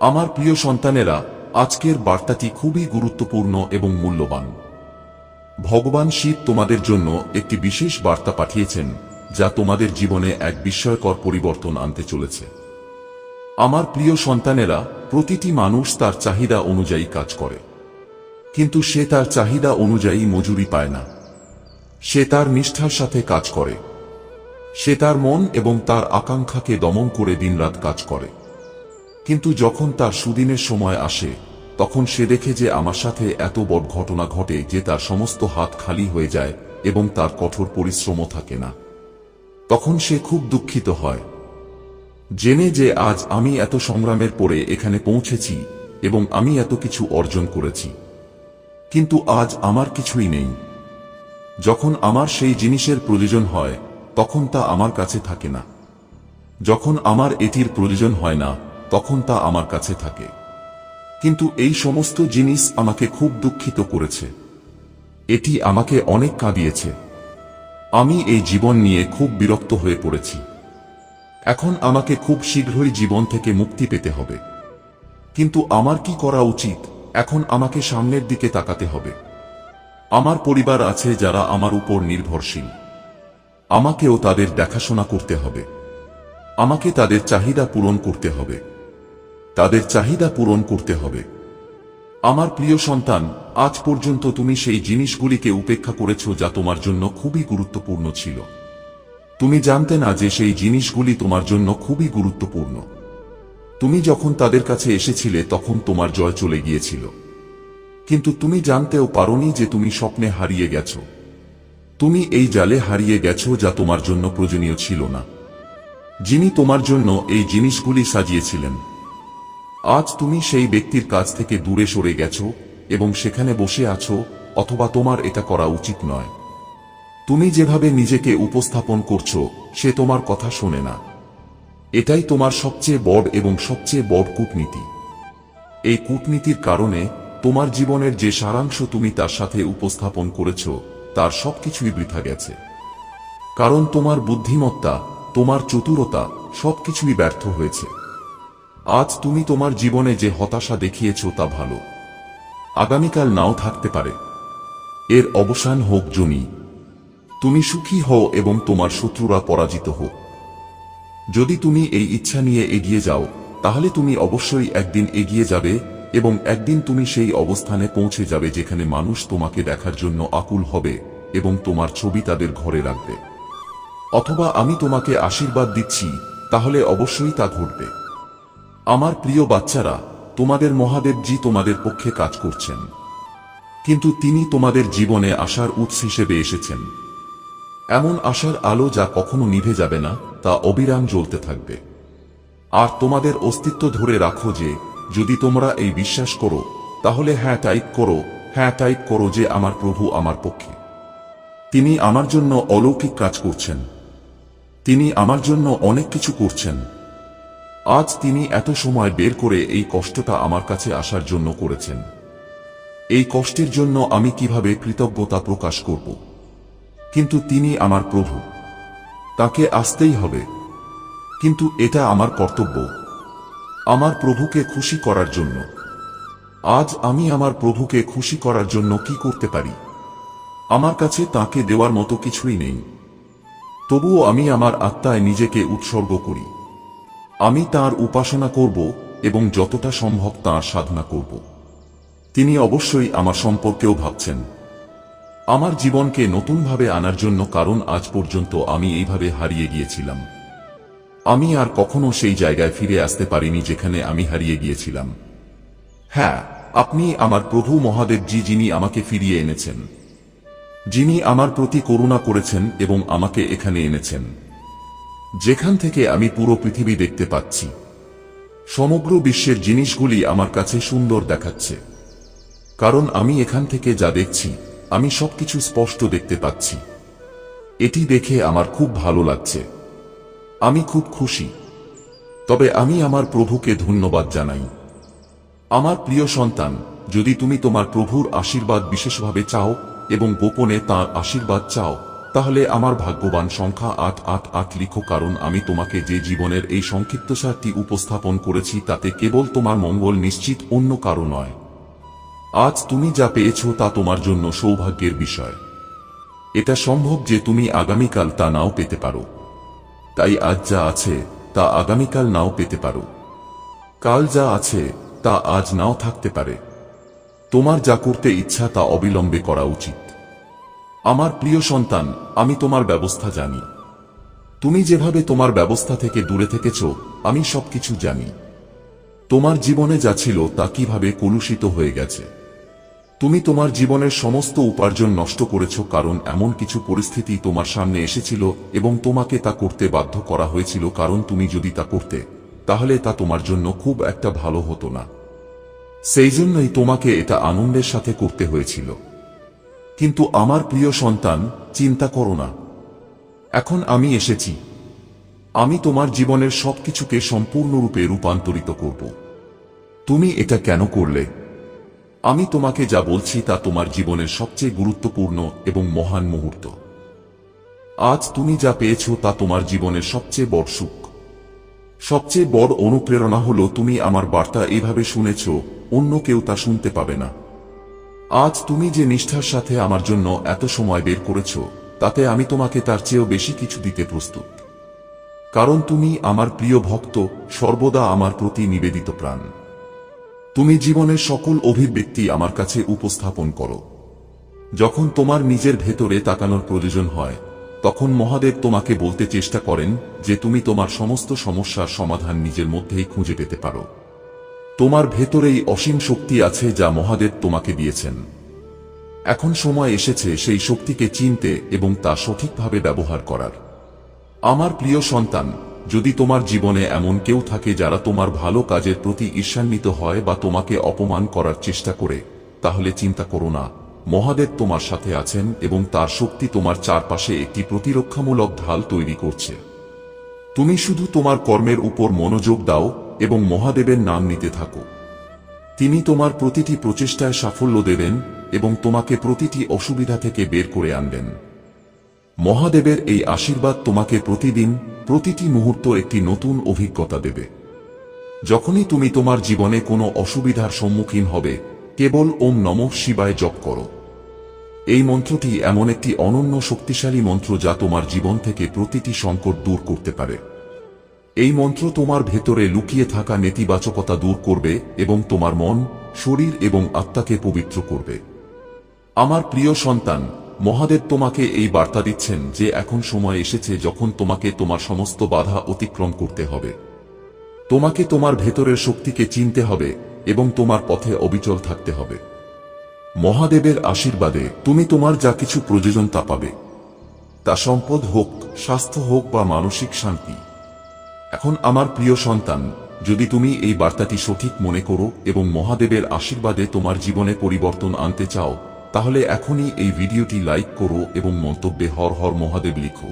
আমার প্রিয় সন্তানেরা, আজকের বার্তাটি খুবই গুরুত্বপূর্ণ এবং মূল্যবান। ভগবান শিব তোমাদের জন্য একটি বিশেষ বার্তা পাঠিয়েছেন, যা তোমাদের জীবনে এক বিস্ময়কর পরিবর্তন আনতে চলেছে। আমার প্রিয় সন্তানেরা, প্রতিটি মানুষ তার চাহিদা অনুযায়ী কাজ করে। কিন্তু সে তার চাহিদা অনুযায়ী মজুরি পায় না। সে তার নিষ্ঠার সাথে কাজ করে। সে তার মন এবং তার আকাঙ্ক্ষাকে দমন করে দিনরাত কাজ করে। কিন্তু যখন তার সুদিনের সময় আসে, তখন সে দেখে যে আমার সাথে এত বড় ঘটনা ঘটে যে তার সমস্ত হাত খালি হয়ে যায় এবং তার কঠোর পরিশ্রমও থাকে না। তখন সে খুব দুঃখিত হয়। জেনে যে আজ আমি এত সংগ্রামের পরে এখানে পৌঁছেছি এবং আমি এত কিছু অর্জন করেছি। কিন্তু আজ আমার কিছুই নেই। যখন আমার সেই জিনিসের প্রয়োজন হয়, তখন তা আমার কাছে থাকে না। যখন আমার এটির প্রয়োজন হয় না তখন তা আমার কাছে থাকে। কিন্তু এই সমস্ত জিনিস আমাকে খুব দুঃখিত করেছে। এটি আমাকে অনেক কাঁদিয়েছে। আমি এই জীবন নিয়ে খুব বিরক্ত হয়ে পড়েছি। এখন আমাকে খুব শীঘ্রই জীবন থেকে মুক্তি পেতে হবে। কিন্তু আমার কি করা উচিত? এখন আমাকে সামনের দিকে তাকাতে হবে। আমার পরিবার আছে যারা আমার উপর নির্ভরশীল। আমাকেও তাদের দেখাশোনা করতে হবে। আমাকে তাদের চাহিদা পূরণ করতে হবে। তাদের চাহিদা পূরণ করতে হবে। আমার প্রিয় সন্তান, আজ পর্যন্ত তুমি সেই জিনিসগুলিকে উপেক্ষা করেছ যা তোমার জন্য খুবই গুরুত্বপূর্ণ ছিল। তুমি জানতে না যে সেই জিনিসগুলি তোমার জন্য খুবই গুরুত্বপূর্ণ। তুমি যখন তাদের কাছে এসেছিলে তখন তোমার জয় চলে গিয়েছিল। কিন্তু তুমি জানতেও পারোনি যে তুমি স্বপ্নে হারিয়ে গেছ। তুমি এই জালে হারিয়ে গেছো যা তোমার জন্য প্রয়োজনীয় ছিল না। যিনি তোমার জন্য এই জিনিসগুলি সাজিয়েছিলেন আজ তুমি সেই ব্যক্তির কাছ থেকে দূরে সরে গেছো এবং সেখানে বসে আছো, অথবা তোমার এটা করা উচিত নয়। তুমি যেভাবে নিজেকে উপস্থাপন করছ, সে তোমার কথা শোনে না। এটাই তোমার সবচেয়ে বড় এবং সবচেয়ে বড় কূটনীতি। এই কূটনীতির কারণে তোমার জীবনের যে সারাংশ তুমি তার সাথে উপস্থাপন করেছ, তার সবকিছুই বৃথা গেছে। কারণ তোমার বুদ্ধিমত্তা, তোমার চতুরতা, সবকিছুই ব্যর্থ হয়েছে। আজ তুমি তোমার জীবনে যে হতাশা দেখিয়েছ তা ভালো। আগামীকাল নাও থাকতে পারে। এর অবসান হোক জমি। তুমি সুখী হও এবং তোমার শত্রুরা পরাজিত হোক। যদি তুমি এই ইচ্ছা নিয়ে এগিয়ে যাও, তাহলে তুমি অবশ্যই একদিন এগিয়ে যাবে এবং একদিন তুমি সেই অবস্থানে পৌঁছে যাবে যেখানে মানুষ তোমাকে দেখার জন্য আকুল হবে এবং তোমার ছবি তাদের ঘরে রাখবে। অথবা আমি তোমাকে আশীর্বাদ দিচ্ছি, তাহলে অবশ্যই তা ঘটবে। আমার প্রিয় বাচ্চারা, তোমাদের মহাদেবজি তোমাদের পক্ষে কাজ করছেন। কিন্তু তিনি তোমাদের জীবনে আসার উৎস হিসেবে এসেছেন। এমন আশার আলো যা কখনো নিভে যাবে না, তা অবিরাম জ্বলতে থাকবে। আর তোমাদের অস্তিত্ব ধরে রাখো যে, যদি তোমরা এই বিশ্বাস করো, তাহলে হ্যাঁ টাইপ করো হ্যাঁ টাইপ করো যে আমার প্রভু আমার পক্ষে। তিনি আমার জন্য অলৌকিক কাজ করছেন। তিনি আমার জন্য অনেক কিছু করছেন। আজ তিনি এত সময় বের করে এই কষ্টটা আমার কাছে আসার জন্য করেছেন। এই কষ্টের জন্য আমি কীভাবে কৃতজ্ঞতা প্রকাশ করব? কিন্তু তিনি আমার প্রভু। তাকে আসতেই হবে। কিন্তু এটা আমার কর্তব্য। আমার প্রভুকে খুশি করার জন্য। আজ আমি আমার প্রভুকে খুশি করার জন্য কি করতে পারি? আমার কাছে তাকে দেওয়ার মতো কিছুই নেই। তবুও আমি আমার আত্মায় নিজেকে উৎসর্গ করি। আমি তার উপাসনা করব এবং যতটা সম্ভব তাঁর সাধনা করব। তিনি অবশ্যই আমার সম্পর্কেও ভাবছেন। আমার জীবনকে নতুনভাবে আনার জন্য কারণ আজ পর্যন্ত আমি এইভাবে হারিয়ে গিয়েছিলাম। আমি আর কখনো সেই জায়গায় ফিরে আসতে পারিনি যেখানে আমি হারিয়ে গিয়েছিলাম। হ্যাঁ আপনি আমার প্রভু মহাদেবজি যিনি আমাকে ফিরিয়ে এনেছেন। যিনি আমার প্রতি করুণা করেছেন এবং আমাকে এখানে এনেছেন। যেখান থেকে আমি পুরো পৃথিবী দেখতে পাচ্ছি। সমগ্র বিশ্বের জিনিসগুলি আমার কাছে সুন্দর দেখাচ্ছে। কারণ আমি এখান থেকে যা দেখছি, আমি সবকিছু স্পষ্ট দেখতে পাচ্ছি। এটি দেখে আমার খুব ভালো লাগছে। আমি খুব খুশি। তবে আমি আমার প্রভুকে ধন্যবাদ জানাই। আমার প্রিয় সন্তান, যদি তুমি তোমার প্রভুর আশীর্বাদ বিশেষভাবে চাও এবং গোপনে তার আশীর্বাদ চাও তাহলে আমার ভাগ্যবান সংখ্যা আট আট আট লিখো, কারণ আমি তোমাকে যে জীবনের এই সংক্ষিপ্তসারটি উপস্থাপন করেছি তাতে কেবল তোমার মঙ্গল নিশ্চিত, অন্য কারও নয়। আজ তুমি যা পেয়েছ তা তোমার জন্য সৌভাগ্যের বিষয়। এটা সম্ভব যে তুমি আগামীকাল তা নাও পেতে পারো। তাই আজ যা আছে, তা আগামীকাল নাও পেতে পারো। কাল যা আছে, তা আজ নাও থাকতে পারে। তোমার যা করতে ইচ্ছা তা অবিলম্বে করা উচিত। আমার প্রিয় সন্তান, আমি তোমার ব্যবস্থা জানি। তুমি যেভাবে তোমার ব্যবস্থা থেকে দূরে থেকেছ, আমি সবকিছু জানি। তোমার জীবনে যা ছিল তা কীভাবে কলুষিত হয়ে গেছে। তুমি তোমার জীবনের সমস্ত উপার্জন নষ্ট করেছ কারণ এমন কিছু পরিস্থিতি তোমার সামনে এসেছিল এবং তোমাকে তা করতে বাধ্য করা হয়েছিল কারণ তুমি যদি তা করতে, তাহলে তা তোমার জন্য খুব একটা ভালো হতো না। সেই জন্যই তোমাকে এটা আনন্দের সাথে করতে হয়েছিল। কিন্তু আমার প্রিয় সন্তান, চিন্তা করো না। এখন আমি এসেছি। আমি তোমার জীবনের সবকিছুকে সম্পূর্ণরূপে রূপান্তরিত করব। তুমি এটা কেন করলে? আমি তোমাকে যা বলছি তা তোমার জীবনের সবচেয়ে গুরুত্বপূর্ণ এবং মহান মুহূর্ত। আজ তুমি যা পেয়েছ তা তোমার জীবনের সবচেয়ে বড় সুখ। সবচেয়ে বড় অনুপ্রেরণা হলো তুমি আমার বার্তা এভাবে শুনেছ, অন্য কেউ তা শুনতে পাবে না। আজ তুমি যে নিষ্ঠার সাথে আমার জন্য এত সময় বের করেছ, তাতে আমি তোমাকে তার চেয়েও বেশি কিছু দিতে প্রস্তুত। কারণ তুমি আমার প্রিয় ভক্ত, সর্বদা আমার প্রতি নিবেদিত প্রাণ। তুমি জীবনের সকল অভিব্যক্তি আমার কাছে উপস্থাপন করো। যখন তোমার নিজের ভেতরে তাকানোর প্রয়োজন হয়, তখন মহাদেব তোমাকে বলতে চেষ্টা করেন যে তুমি তোমার সমস্ত সমস্যার সমাধান নিজের মধ্যেই খুঁজে পেতে পারো। তোমার ভেতরেই অসীম শক্তি আছে যা মহাদেব তোমাকে দিয়েছেন। এখন সময় এসেছে সেই শক্তিকে চিনতে এবং তা সঠিকভাবে ব্যবহার করার। আমার প্রিয় সন্তান, যদি তোমার জীবনে এমন কেউ থাকে যারা তোমার ভালো কাজের প্রতি ঈর্ষান্বিত হয় বা তোমাকে অপমান করার চেষ্টা করে, তাহলে চিন্তা করো না। মহাদেব তোমার সাথে আছেন এবং তার শক্তি তোমার চারপাশে একটি প্রতিরক্ষামূলক ঢাল তৈরি করছে। তুমি শুধু তোমার কর্মের উপর মনোযোগ দাও এবং মহাদেবের নাম নিতে থাকো। তিনি তোমার প্রতিটি প্রচেষ্টায় সাফল্য দেবেন এবং তোমাকে প্রতিটি অসুবিধা থেকে বের করে আনবেন। মহাদেবের এই আশীর্বাদ তোমাকে প্রতিদিন, প্রতিটি মুহূর্ত একটি নতুন অভিজ্ঞতা দেবে। যখনই তুমি তোমার জীবনে কোনো অসুবিধার সম্মুখীন হবে, কেবল ওম নম শিবায় জপ করো। এই মন্ত্রটি এমন একটি অনন্য শক্তিশালী মন্ত্র যা তোমার জীবন থেকে প্রতিটি সংকট দূর করতে পারে। এই মন্ত্র তোমার ভেতরে লুকিয়ে থাকা নেতিবাচকতা দূর করবে এবং তোমার মন, শরীর এবং আত্মাকে পবিত্র করবে। আমার প্রিয় সন্তান, মহাদেব তোমাকে এই বার্তা দিচ্ছেন যে এখন সময় এসেছে যখন তোমাকে তোমার সমস্ত বাধা অতিক্রম করতে হবে। তোমাকে তোমার ভেতরের শক্তিকে চিনতে হবে এবং তোমার পথে অবিচল থাকতে হবে। মহাদেবের আশীর্বাদে তুমি তোমার যা কিছু প্রয়োজন তা পাবে। তা সম্পদ হোক, স্বাস্থ্য হোক বা মানসিক শান্তি। এখন আমার প্রিয় সন্তান, যদি তুমি এই বার্তাটি সঠিক মনে করো এবং মহাদেবের আশীর্বাদে তোমার জীবনে পরিবর্তন আনতে চাও, তাহলে এখনই এই ভিডিওটি লাইক করো এবং মন্তব্যে হর হর মহাদেব লিখো।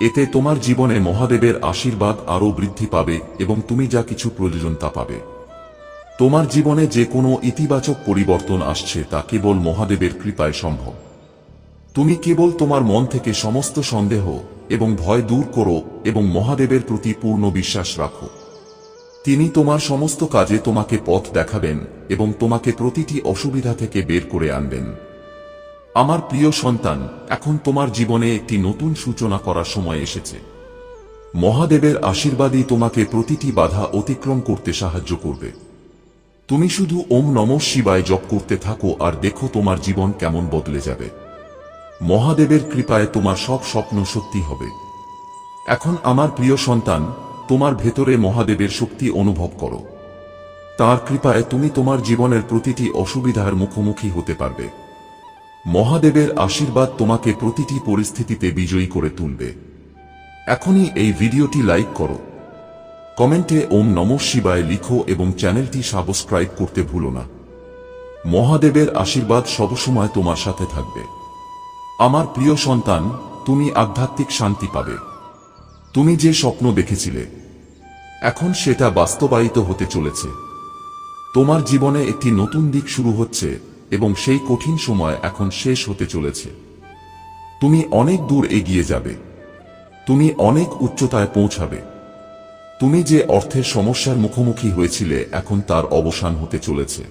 এতে তোমার জীবনে মহাদেবের আশীর্বাদ আরও বৃদ্ধি পাবে এবং তুমি যা কিছু প্রয়োজন তা পাবে। তোমার জীবনে যে কোনো ইতিবাচক পরিবর্তন আসছে তা কেবল মহাদেবের কৃপায় সম্ভব। তুমি কেবল তোমার মন থেকে সমস্ত সন্দেহ এবং ভয় দূর করো এবং মহাদেবের প্রতি পূর্ণ বিশ্বাস রাখো। তিনি তোমার সমস্ত কাজে তোমাকে পথ দেখাবেন এবং তোমাকে প্রতিটি অসুবিধা থেকে বের করে আনবেন। আমার প্রিয় সন্তান, এখন তোমার জীবনে একটি নতুন সূচনা করার সময় এসেছে। মহাদেবের আশীর্বাদই তোমাকে প্রতিটি বাধা অতিক্রম করতে সাহায্য করবে। তুমি শুধু ওম নম শিবায় জপ করতে থাকো আর দেখো তোমার জীবন কেমন বদলে যাবে। মহাদেবের কৃপায় তোমার সব স্বপ্ন সত্যি হবে। এখন আমার প্রিয় সন্তান, তোমার ভেতরে মহাদেবের শক্তি অনুভব করো। তার কৃপায় তুমি তোমার জীবনের প্রতিটি অসুবিধার মুখোমুখি হতে পারবে। মহাদেবের আশীর্বাদ তোমাকে প্রতিটি পরিস্থিতিতে বিজয়ী করে তুলবে। এখনই এই ভিডিওটি লাইক করো। কমেন্টে ওম নম শিবায় লিখো এবং চ্যানেলটি সাবস্ক্রাইব করতে ভুলো না। মহাদেবের আশীর্বাদ সবসময় তোমার সাথে থাকবে। আমার প্রিয় সন্তান, তুমি আধ্যাত্মিক শান্তি পাবে। তুমি যে স্বপ্ন দেখেছিলে, এখন সেটা বাস্তবায়িত হতে চলেছে। তোমার জীবনে একটি নতুন দিক শুরু হচ্ছে এবং সেই কঠিন সময় এখন শেষ হতে চলেছে। তুমি অনেক দূর এগিয়ে যাবে। তুমি অনেক উচ্চতায় পৌঁছাবে। তুমি যে অর্থের সমস্যার মুখোমুখি হয়েছিলে, এখন তার অবসান হতে চলেছে।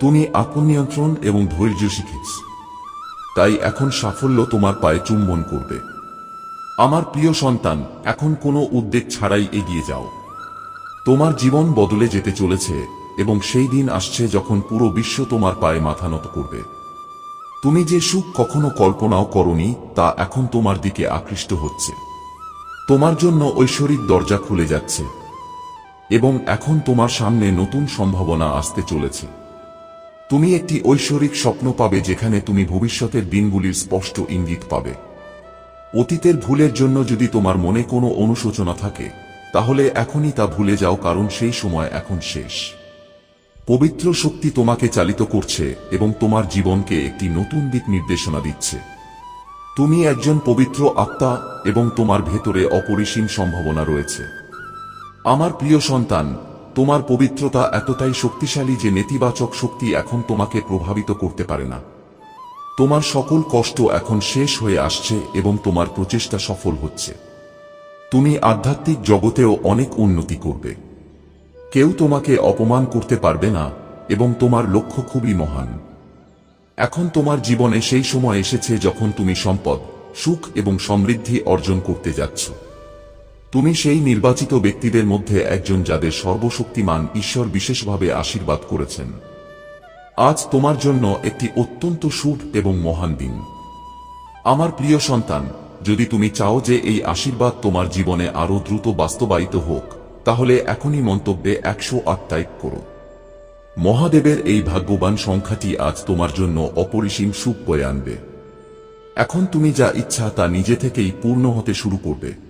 তুমি আত্মনিয়ন্ত্রণ এবং ধৈর্য শিখেছ। তাই এখন সাফল্য তোমার পায়ে চুম্বন করবে। আমার প্রিয় সন্তান, এখন কোনো উদ্বেগ ছাড়াই এগিয়ে যাও। তোমার জীবন বদলে যেতে চলেছে এবং সেই দিন আসছে যখন পুরো বিশ্ব তোমার পায়ে মাথা নত করবে। তুমি যে সুখ কখনো কল্পনাও করনি, তা এখন তোমার দিকে আকৃষ্ট হচ্ছে। তোমার জন্য ঐশ্বরিক দরজা খুলে যাচ্ছে এবং এখন তোমার সামনে নতুন সম্ভাবনা আসতে চলেছে। তুমি একটি ঐশ্বরিক স্বপ্ন পাবে যেখানে তুমি ভবিষ্যতের দিনগুলির স্পষ্ট ইঙ্গিত পাবে। অতীতের ভুলের জন্য যদি তোমার মনে কোনো অনুশোচনা থাকে, তাহলে এখনই তা ভুলে যাও কারণ সেই সময় এখন শেষ। পবিত্র শক্তি তোমাকে চালিত করছে এবং তোমার জীবনকে একটি নতুন দিক নির্দেশনা দিচ্ছে। তুমি একজন পবিত্র আত্মা এবং তোমার ভেতরে অপরিসীম সম্ভাবনা রয়েছে। আমার প্রিয় সন্তান তোমার পবিত্রতা এতটাই শক্তিশালী যে নেতিবাচক শক্তি এখন তোমাকে প্রভাবিত করতে পারে না। তোমার সকল কষ্ট এখন শেষ হয়ে আসছে এবং তোমার প্রচেষ্টা সফল হচ্ছে। তুমি আধ্যাত্মিক জগতেও অনেক উন্নতি করবে। কেউ তোমাকে অপমান করতে পারবে না এবং তোমার লক্ষ্য খুবই মহান। এখন তোমার জীবনে সেই সময় এসেছে যখন তুমি সম্পদ, সুখ এবং সমৃদ্ধি অর্জন করতে যাচ্ছ। তুমি সেই নির্বাচিত ব্যক্তিদের মধ্যে একজন যাদের সর্বশক্তিমান ঈশ্বর বিশেষভাবে আশীর্বাদ করেছেন। আজ তোমার জন্য একটি অত্যন্ত শুভ এবং মহান দিন। আমার প্রিয় সন্তান, যদি তুমি চাও যে এই আশীর্বাদ তোমার জীবনে আরও দ্রুত বাস্তবায়িত হোক, তাহলে এখনই মন্তব্যে একশো টাইপ করো। মহাদেবের এই ভাগ্যবান সংখ্যাটি আজ তোমার জন্য অপরিসীম সুখ বয়ে আনবে। এখন তুমি যা ইচ্ছা তা নিজে থেকেই পূর্ণ হতে শুরু করবে।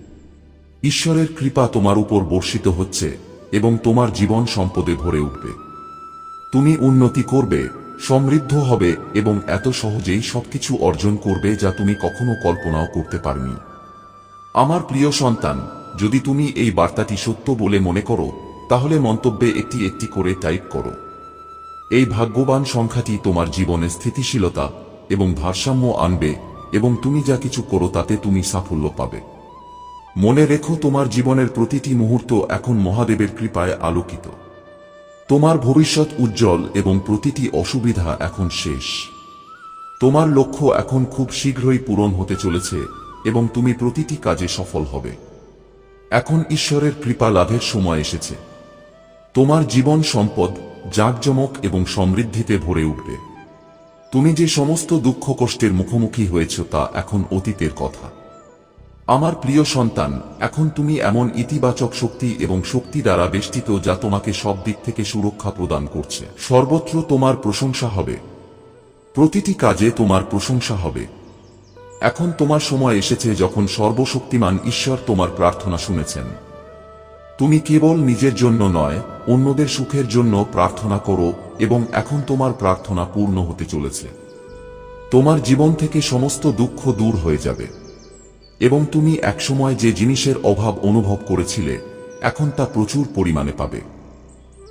ঈশ্বরের কৃপা তোমার উপর বর্ষিত হচ্ছে এবং তোমার জীবন সম্পদে ভরে উঠবে। তুমি উন্নতি করবে, সমৃদ্ধ হবে এবং এত সহজেই সবকিছু অর্জন করবে যা তুমি কখনো কল্পনাও করতে পারনি। আমার প্রিয় সন্তান, যদি তুমি এই বার্তাটি সত্য বলে মনে করো, তাহলে মন্তব্যে একটি একটি করে টাইপ করো। এই ভাগ্যবান সংখ্যাটি তোমার জীবনে স্থিতিশীলতা এবং ভারসাম্য আনবে এবং তুমি যা কিছু করো তাতে তুমি সাফল্য পাবে। মনে রেখো তোমার জীবনের প্রতিটি মুহূর্ত এখন মহাদেবের কৃপায় আলোকিত। তোমার ভবিষ্যৎ উজ্জ্বল এবং প্রতিটি অসুবিধা এখন শেষ। তোমার লক্ষ্য এখন খুব শীঘ্রই পূরণ হতে চলেছে এবং তুমি প্রতিটি কাজে সফল হবে। এখন ঈশ্বরের কৃপা লাভের সময় এসেছে। তোমার জীবন সম্পদ জাঁকজমক এবং সমৃদ্ধিতে ভরে উঠবে। তুমি যে সমস্ত দুঃখ কষ্টের মুখোমুখি হয়েছ তা এখন অতীতের কথা। আমার প্রিয় সন্তান, এখন তুমি এমন ইতিবাচক শক্তি এবং শক্তি দ্বারা বেষ্টিত যা তোমাকে সব দিক থেকে সুরক্ষা প্রদান করছে। সর্বত্র তোমার প্রশংসা হবে। প্রতিটি কাজে তোমার প্রশংসা হবে। এখন তোমার সময় এসেছে যখন সর্বশক্তিমান ঈশ্বর তোমার প্রার্থনা শুনেছেন। তুমি কেবল নিজের জন্য নয়, অন্যদের সুখের জন্য প্রার্থনা করো এবং এখন তোমার প্রার্থনা পূর্ণ হতে চলেছে। তোমার জীবন থেকে সমস্ত দুঃখ দূর হয়ে যাবে। এবং তুমি একসময় যে জিনিসের অভাব অনুভব করেছিলে, এখন তা প্রচুর পরিমাণে পাবে।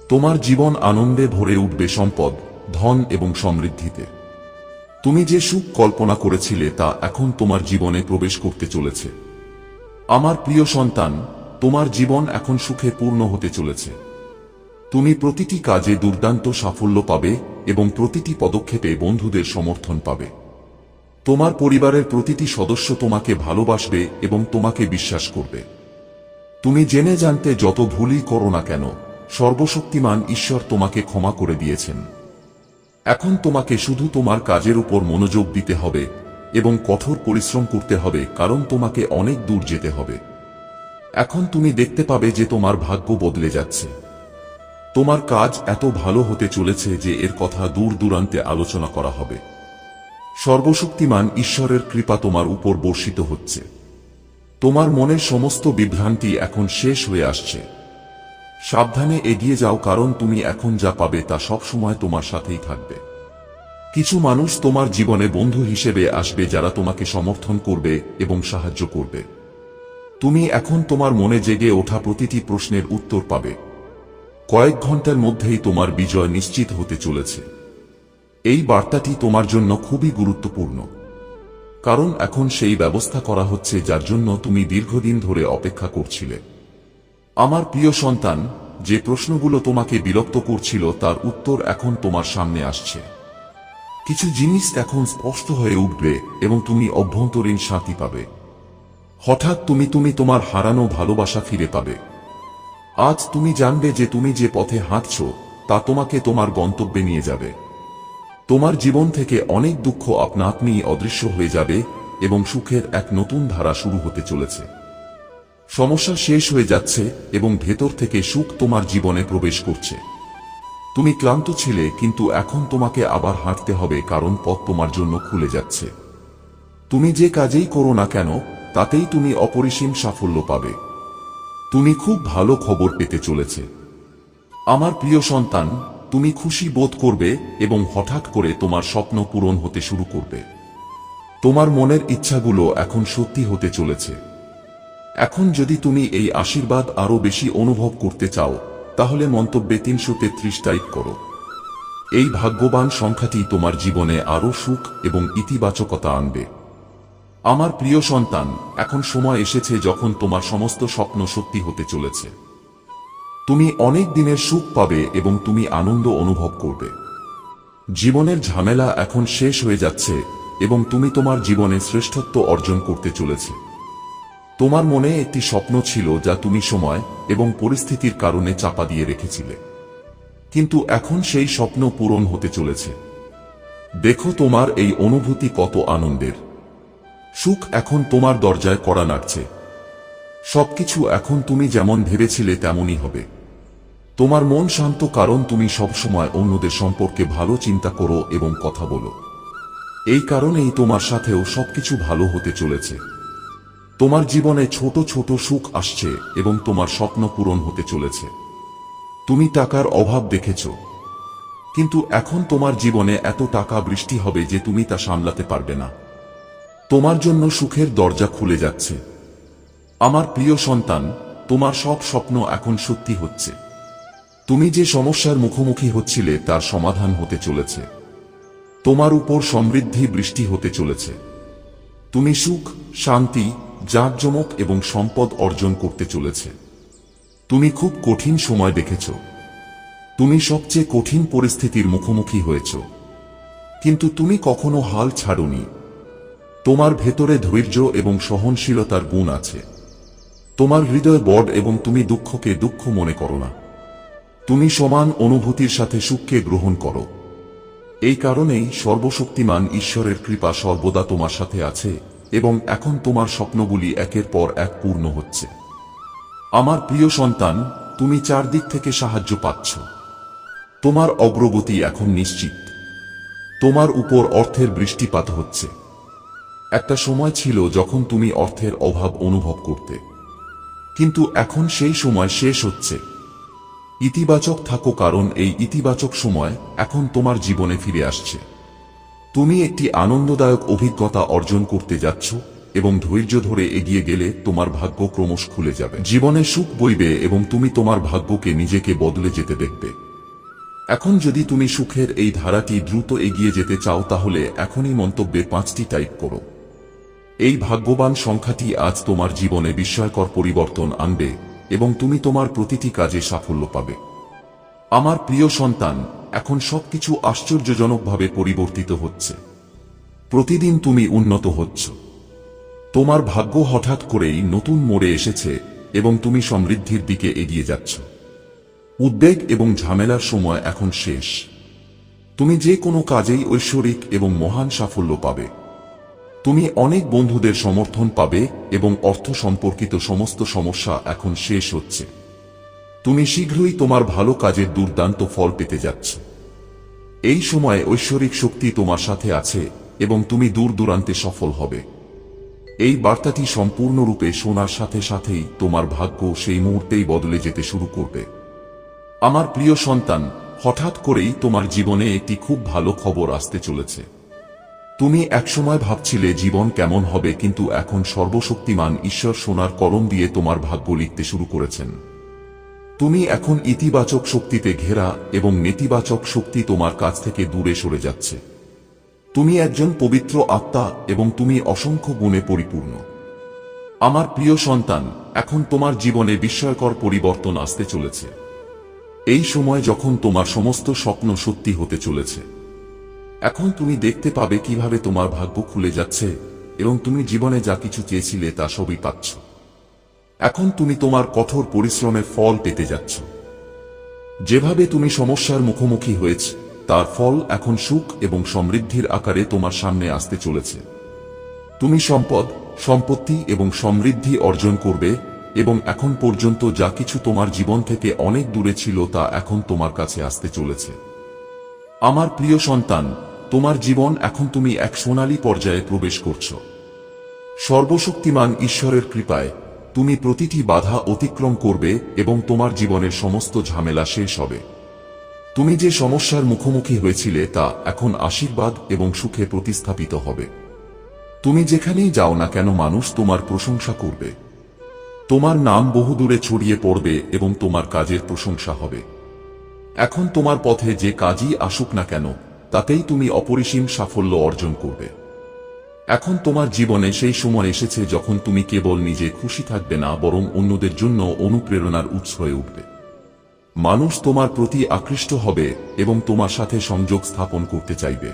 তোমার জীবন আনন্দে ভরে উঠবে সম্পদ, ধন এবং সমৃদ্ধিতে। তুমি যে সুখ কল্পনা করেছিলে, তা এখন তোমার জীবনে প্রবেশ করতে চলেছে। আমার প্রিয় সন্তান, তোমার জীবন এখন সুখে পূর্ণ হতে চলেছে। তুমি প্রতিটি কাজে দুর্দান্ত সাফল্য পাবে এবং প্রতিটি পদক্ষেপে বন্ধুদের সমর্থন পাবে। তোমার পরিবারের প্রতিটি সদস্য তোমাকে ভালোবাসবে এবং তোমাকে বিশ্বাস করবে। তুমি জেনে জানতে যত ভুলই করো না কেন, সর্বশক্তিমান ঈশ্বর তোমাকে ক্ষমা করে দিয়েছেন। এখন তোমাকে শুধু তোমার কাজের উপর মনোযোগ দিতে হবে এবং কঠোর পরিশ্রম করতে হবে, কারণ তোমাকে অনেক দূর যেতে হবে। এখন তুমি দেখতে পাবে যে তোমার ভাগ্য বদলে যাচ্ছে। তোমার কাজ এত ভালো হতে চলেছে যে এর কথা দূর দূরান্তে আলোচনা করা হবে। সর্বশক্তিমান ঈশ্বরের কৃপা তোমার উপর বর্ষিত হচ্ছে। তোমার মনের সমস্ত বিভ্রান্তি এখন শেষ হয়ে আসছে। সাবধানে এগিয়ে যাও কারণ তুমি এখন যা পাবে তা সবসময় তোমার সাথেই থাকবে। কিছু মানুষ তোমার জীবনে বন্ধু হিসেবে আসবে যারা তোমাকে সমর্থন করবে এবং সাহায্য করবে। তুমি এখন তোমার মনে জেগে ওঠা প্রতিটি প্রশ্নের উত্তর পাবে। কয়েক ঘণ্টার মধ্যেই তোমার বিজয় নিশ্চিত হতে চলেছে। এই বার্তাটি তোমার জন্য খুবই গুরুত্বপূর্ণ। কারণ এখন সেই ব্যবস্থা করা হচ্ছে যার জন্য তুমি দীর্ঘদিন ধরে অপেক্ষা করছিলে। আমার প্রিয় সন্তান, যে প্রশ্নগুলো তোমাকে বিরক্ত করছিল তার উত্তর এখন তোমার সামনে আসছে। কিছু জিনিস এখন স্পষ্ট হয়ে উঠবে এবং তুমি অভ্যন্তরীণ শান্তি পাবে। হঠাৎ তুমি তুমি তোমার হারানো ভালোবাসা ফিরে পাবে। আজ তুমি জানবে যে তুমি যে পথে হাঁটছ, তা তোমাকে তোমার গন্তব্যে নিয়ে যাবে। তোমার জীবন থেকে অনেক দুঃখ আপনা আপনি অদৃশ্য হয়ে যাবে এবং সুখের এক নতুন ধারা শুরু হতে চলেছে। সমস্যা শেষ হয়ে যাচ্ছে এবং ভেতর থেকে সুখ তোমার জীবনে প্রবেশ করছে। তুমি ক্লান্ত ছিলে, কিন্তু এখন তোমাকে আবার হাঁটতে হবে কারণ পথ তোমার জন্য খুলে যাচ্ছে। তুমি যে কাজেই করো না কেন, তাতেই তুমি অপরিসীম সাফল্য পাবে। তুমি খুব ভালো খবর পেতে চলেছে। আমার প্রিয় সন্তান তুমি খুশি বোধ করবে এবং হঠাৎ করে তোমার স্বপ্ন পূরণ হতে শুরু করবে। তোমার মনের ইচ্ছাগুলো এখন সত্যি হতে চলেছে। এখন যদি তুমি এই আশীর্বাদ আরও বেশি অনুভব করতে চাও, তাহলে মন্তব্যে তিনশো তেত্রিশ টাইপ করো। এই ভাগ্যবান সংখ্যাটি তোমার জীবনে আরও সুখ এবং ইতিবাচকতা আনবে। আমার প্রিয় সন্তান, এখন সময় এসেছে যখন তোমার সমস্ত স্বপ্ন সত্যি হতে চলেছে। তুমি অনেক দিনের সুখ পাবে এবং তুমি আনন্দ অনুভব করবে। জীবনের ঝামেলা এখন শেষ হয়ে যাচ্ছে এবং তুমি তোমার জীবনে শ্রেষ্ঠত্ব অর্জন করতে চলেছে। তোমার মনে একটি স্বপ্ন ছিল যা তুমি সময় এবং পরিস্থিতির কারণে চাপা দিয়ে রেখেছিলে। কিন্তু এখন সেই স্বপ্ন পূরণ হতে চলেছে। দেখো তোমার এই অনুভূতি কত আনন্দের। সুখ এখন তোমার দরজায় কড়া নাড়ছে। সবকিছু এখন তুমি যেমন ভেবেছিলে তেমনই হবে। তোমার মন শান্ত কারণ তুমি সবসময় অন্যদের সম্পর্কে ভালো চিন্তা করো এবং কথা বলো। এই কারণেই তোমার সাথেও সবকিছু ভালো হতে চলেছে। তোমার জীবনে ছোট ছোট সুখ আসছে এবং তোমার স্বপ্ন পূরণ হতে চলেছে। তুমি টাকার অভাব দেখেছ। কিন্তু এখন তোমার জীবনে এত টাকা বৃষ্টি হবে যে তুমি তা সামলাতে পারবে না। তোমার জন্য সুখের দরজা খুলে যাচ্ছে। আমার প্রিয় সন্তান, তোমার সব স্বপ্ন এখন সত্যি হচ্ছে। তুমি যে সমস্যার মুখোমুখি হচ্ছিলে, তার সমাধান হতে চলেছে। তোমার উপর সমৃদ্ধি বৃষ্টি হতে চলেছে। তুমি সুখ, শান্তি, জাঁকজমক এবং সম্পদ অর্জন করতে চলেছে। তুমি খুব কঠিন সময় দেখেছ। তুমি সবচেয়ে কঠিন পরিস্থিতির মুখোমুখি হয়েছ। কিন্তু তুমি কখনো হাল ছাড়নি। তোমার ভেতরে ধৈর্য এবং সহনশীলতার গুণ আছে। তোমার হৃদয় বড এবং তুমি দুঃখকে দুঃখ মনে করো না। তুমি সমান অনুভূতির সাথে সুখকে গ্রহণ করো। এই কারণেই সর্বশক্তিমান ঈশ্বরের কৃপা সর্বদা তোমার সাথে আছে এবং এখন তোমার স্বপ্নগুলি একের পর এক পূর্ণ হচ্ছে। আমার প্রিয় সন্তান, তুমি চারদিক থেকে সাহায্য পাচ্ছ। তোমার অগ্রগতি এখন নিশ্চিত। তোমার উপর অর্থের বৃষ্টিপাত হচ্ছে। একটা সময় ছিল যখন তুমি অর্থের অভাব অনুভব করতে। কিন্তু এখন সেই সময় শেষ হচ্ছে। ইতিবাচক থাকো কারণ এই ইতিবাচক সময় এখন তোমার জীবনে ফিরে আসছে। তুমি একটি আনন্দদায়ক অভিজ্ঞতা অর্জন করতে যাচ্ছ এবং ধৈর্য ধরে এগিয়ে গেলে তোমার ভাগ্য ক্রমশ খুলে যাবে। জীবনে সুখ বইবে এবং তুমি তোমার ভাগ্যকে নিজেকে বদলে যেতে দেখবে। এখন যদি তুমি সুখের এই ধারাটি দ্রুত এগিয়ে যেতে চাও তাহলে এখনই মন্তব্যে পাঁচটি টাইপ করো। এই ভাগ্যবান সংখ্যাটি আজ তোমার জীবনে বিস্ময়কর পরিবর্তন আনবে এবং তুমি তোমার প্রতিটি কাজে সাফল্য পাবে। আমার প্রিয় সন্তান, এখন সবকিছু আশ্চর্যজনকভাবে পরিবর্তিত হচ্ছে। প্রতিদিন তুমি উন্নত হচ্ছ। তোমার ভাগ্য হঠাৎ করেই নতুন মোড়ে এসেছে এবং তুমি সমৃদ্ধির দিকে এগিয়ে যাচ্ছ। উদ্বেগ এবং ঝামেলার সময় এখন শেষ। তুমি যে কোনো কাজেই ঐশ্বরিক এবং মহান সাফল্য পাবে। তুমি অনেক বন্ধুদের সমর্থন পাবে এবং অর্থ সম্পর্কিত সমস্ত সমস্যা এখন শেষ হচ্ছে। তুমি শীঘ্রই তোমার ভালো কাজের দুর্দান্ত ফল পেতে যাচ্ছ। এই সময়ে ঐশ্বরিক শক্তি তোমার সাথে আছে এবং তুমি দূর দূরান্তে সফল হবে। এই বার্তাটি সম্পূর্ণরূপে শোনার সাথে সাথেই তোমার ভাগ্য সেই মুহূর্তেই বদলে যেতে শুরু করবে। আমার প্রিয় সন্তান, হঠাৎ করেই তোমার জীবনে একটি খুব ভালো খবর আসতে চলেছে। তুমি একসময় ভাবছিলে জীবন কেমন হবে, কিন্তু এখন সর্বশক্তিমান ঈশ্বর সোনার কলম দিয়ে তোমার ভাগ্য লিখতে শুরু করেছেন। তুমি এখন ইতিবাচক শক্তিতে ঘেরা এবং নেতিবাচক শক্তি তোমার কাছ থেকে দূরে সরে যাচ্ছে। তুমি একজন পবিত্র আত্মা এবং তুমি অসংখ্য গুণে পরিপূর্ণ। আমার প্রিয় সন্তান, এখন তোমার জীবনে বিস্ময়কর পরিবর্তন আসতে চলেছে। এই সময় যখন তোমার সমস্ত স্বপ্ন সত্যি হতে চলেছে এখন তুমি দেখতে পাবে কীভাবে তোমার ভাগ্য খুলে যাচ্ছে এবং তুমি জীবনে যা কিছু চেয়েছিলে তা সবই পাচ্ছ। এখন তুমি তোমার কঠোর পরিশ্রমের ফল পেতে যাচ্ছ। যেভাবে তুমি সমস্যার মুখোমুখি হয়েছ, তার ফল এখন সুখ এবং সমৃদ্ধির আকারে তোমার সামনে আসতে চলেছে। তুমি সম্পদ, সম্পত্তি এবং সমৃদ্ধি অর্জন করবে এবং এখন পর্যন্ত যা কিছু তোমার জীবন থেকে অনেক দূরে ছিল তা এখন তোমার কাছে আসতে চলেছে। আমার প্রিয় সন্তান তোমার জীবন এখন তুমি এক সোনালী পর্যায়ে প্রবেশ করছ। সর্বশক্তিমান ঈশ্বরের কৃপায়, তুমি প্রতিটি বাধা অতিক্রম করবে এবং তোমার জীবনের সমস্ত ঝামেলা শেষ হবে। তুমি যে সমস্যার মুখোমুখি হয়েছিলে তা এখন আশীর্বাদ এবং সুখে প্রতিস্থাপিত হবে। তুমি যেখানেই যাও না কেন মানুষ তোমার প্রশংসা করবে। তোমার নাম বহুদূরে ছড়িয়ে পড়বে এবং তোমার কাজের প্রশংসা হবে। এখন তোমার পথে যে কাজই আসুক না কেন তাতেই তুমি অপরিসীম সাফল্য অর্জন করবে। এখন তোমার জীবনে সেই সময় এসেছে যখন তুমি কেবল নিজে খুশি থাকবে না, বরং অন্যদের জন্য অনুপ্রেরণার উৎস হয়ে উঠবে। মানুষ তোমার প্রতি আকৃষ্ট হবে এবং তোমার সাথে সংযোগ স্থাপন করতে চাইবে।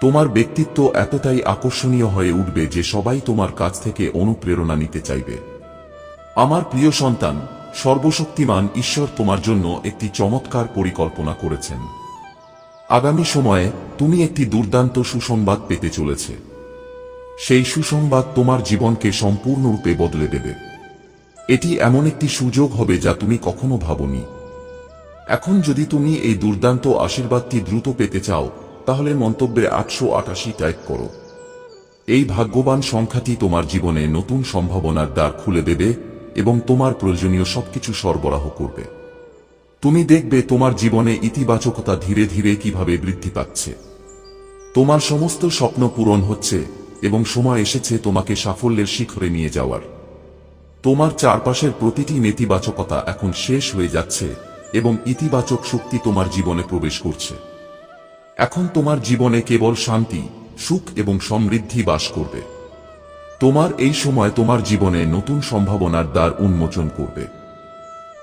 তোমার ব্যক্তিত্ব এতটাই আকর্ষণীয় হয়ে উঠবে যে সবাই তোমার কাছ থেকে অনুপ্রেরণা নিতে চাইবে। আমার প্রিয় সন্তান, সর্বশক্তিমান ঈশ্বর তোমার জন্য একটি চমৎকার পরিকল্পনা করেছেন। আগামী সময়ে তুমি একটি দুর্দান্ত সুসংবাদ পেতে চলেছে। সেই সুসংবাদ তোমার জীবনকে সম্পূর্ণরূপে বদলে দেবে। এটি এমন একটি সুযোগ হবে যা তুমি কখনো ভাবনি। এখন যদি তুমি এই দুর্দান্ত আশীর্বাদটি দ্রুত পেতে চাও, তাহলে মন্তব্যে আটশো আটাশি টাইপ করো। এই ভাগ্যবান সংখ্যাটি তোমার জীবনে নতুন সম্ভাবনার দ্বার খুলে দেবে এবং তোমার প্রয়োজনীয় সবকিছু সরবরাহ করবে। তুমি দেখবে তোমার জীবনে ইতিবাচকতা ধীরে ধীরে কীভাবে বৃদ্ধি পাচ্ছে। তোমার সমস্ত স্বপ্ন পূরণ হচ্ছে এবং সময় এসেছে তোমাকে সাফল্যের শিখরে নিয়ে যাওয়ার। তোমার চারপাশের প্রতিটি নেতিবাচকতা এখন শেষ হয়ে যাচ্ছে এবং ইতিবাচক শক্তি তোমার জীবনে প্রবেশ করছে। এখন তোমার জীবনে কেবল শান্তি, সুখ এবং সমৃদ্ধি বাস করবে। তোমার এই সময় তোমার জীবনে নতুন সম্ভাবনার দ্বার উন্মোচন করবে।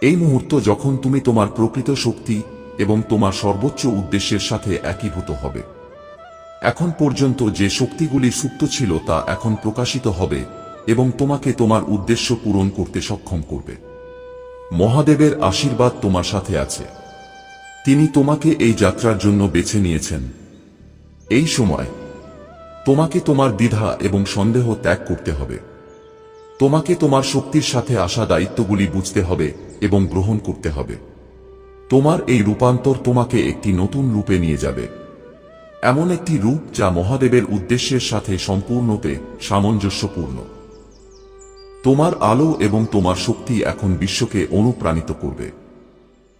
এই মুহূর্ত যখন তুমি তোমার প্রকৃত শক্তি এবং তোমার সর্বোচ্চ উদ্দেশ্যের সাথে একীভূত হবে। এখন পর্যন্ত যে শক্তিগুলি সুপ্ত ছিল তা এখন প্রকাশিত হবে এবং তোমাকে তোমার উদ্দেশ্য পূরণ করতে সক্ষম করবে। মহাদেবের আশীর্বাদ তোমার সাথে আছে। তিনি তোমাকে এই যাত্রার জন্য বেছে নিয়েছেন। এই সময় তোমাকে তোমার দ্বিধা এবং সন্দেহ ত্যাগ করতে হবে। তোমাকে তোমার শক্তির সাথে আসা দায়িত্বগুলি বুঝতে হবে এবং গ্রহণ করতে হবে। তোমার এই রূপান্তর তোমাকে একটি নতুন রূপে নিয়ে যাবে। এমন একটি রূপ যা মহাদেবের উদ্দেশ্যের সাথে সম্পূর্ণতে সামঞ্জস্যপূর্ণ। তোমার আলো এবং তোমার শক্তি এখন বিশ্বকে অনুপ্রাণিত করবে।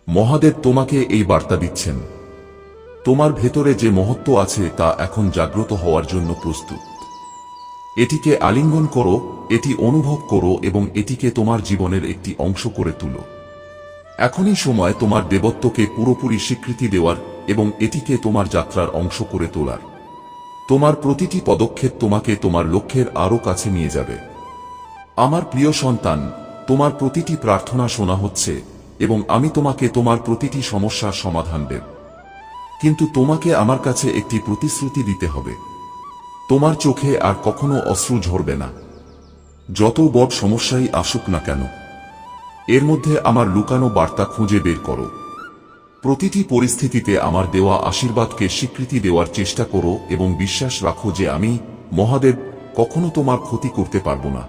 মহাদেব তোমাকে এই বার্তা দিচ্ছেন। তোমার ভেতরে যে মহত্ব আছে তা এখন জাগ্রত হওয়ার জন্য প্রস্তুত। এটিকে আলিঙ্গন করো, এটি অনুভব করো এবং এটিকে তোমার জীবনের একটি অংশ করে তুলো। এখনই সময় তোমার দেবত্বকে পুরোপুরি স্বীকৃতি দেওয়ার এবং এটিকে তোমার যাত্রার অংশ করে তোলার। তোমার প্রতিটি পদক্ষেপ তোমাকে তোমার লক্ষ্যের আরও কাছে নিয়ে যাবে। আমার প্রিয় সন্তান, তোমার প্রতিটি প্রার্থনা শোনা হচ্ছে এবং আমি তোমাকে তোমার প্রতিটি সমস্যার সমাধান দেব। কিন্তু তোমাকে আমার কাছে একটি প্রতিশ্রুতি দিতে হবে। তোমার চোখে আর কখনো অশ্রু ঝরবে না। যত বড় সমস্যাই আসুক না কেন, এর মধ্যে আমার লুকানো বার্তা খুঁজে বের করো। প্রতিটি পরিস্থিতিতে আমার দেওয়া আশীর্বাদকে স্বীকৃতি দেওয়ার চেষ্টা করো এবং বিশ্বাস রাখো যে আমি, মহাদেব, কখনো তোমার ক্ষতি করতে পারব না।